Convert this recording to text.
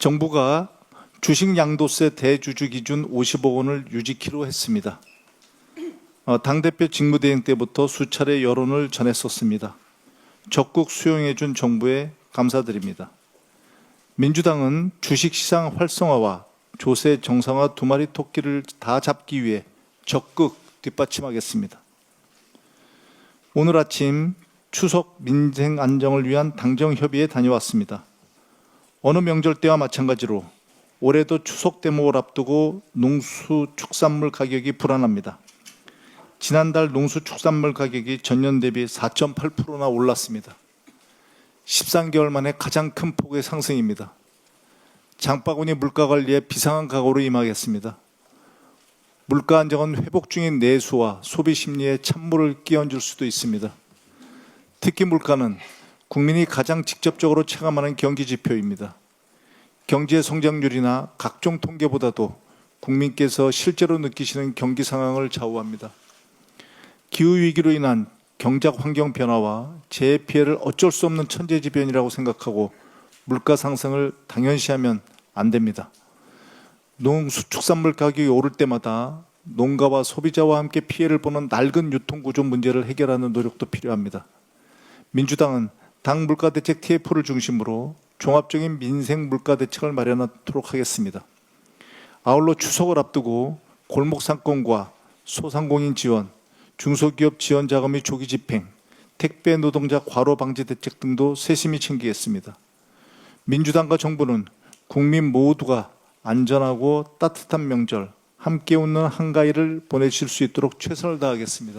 정부가 주식 양도세 대주주 기준 50억 원을 유지키로 했습니다. 어, 당대표 직무대행 때부터 수차례 여론을 전했었습니다. 적극 수용해준 정부에 감사드립니다. 민주당은 주식시장 활성화와 조세 정상화 두 마리 토끼를 다 잡기 위해 적극 뒷받침하겠습니다. 오늘 아침 추석 민생 안정을 위한 당정 협의에 다녀왔습니다. 어느 명절 때와 마찬가지로 올해도 추석 대목을 앞두고 농수 축산물 가격이 불안합니다. 지난달 농수 축산물 가격이 전년 대비 4.8%나 올랐습니다. 13개월 만에 가장 큰 폭의 상승입니다. 장바구니 물가 관리에 비상한 각오로 임하겠습니다. 물가 안정은 회복 중인 내수와 소비 심리에 찬물을 끼얹을 수도 있습니다. 특히 물가는 국민이 가장 직접적으로 체감하는 경기 지표입니다. 경제 성장률이나 각종 통계보다도 국민께서 실제로 느끼시는 경기 상황을 좌우합니다. 기후 위기로 인한 경작 환경 변화와 재해 피해를 어쩔 수 없는 천재지변이라고 생각하고 물가 상승을 당연시하면 안 됩니다. 농수축산물 가격이 오를 때마다 농가와 소비자와 함께 피해를 보는 낡은 유통구조 문제를 해결하는 노력도 필요합니다. 민주당은 당 물가 대책 TF를 중심으로 종합적인 민생 물가 대책을 마련하도록 하겠습니다. 아울러 추석을 앞두고 골목 상권과 소상공인 지원, 중소기업 지원 자금의 조기 집행, 택배 노동자 과로 방지 대책 등도 세심히 챙기겠습니다. 민주당과 정부는 국민 모두가 안전하고 따뜻한 명절, 함께 웃는 한가위를 보내실 수 있도록 최선을 다하겠습니다.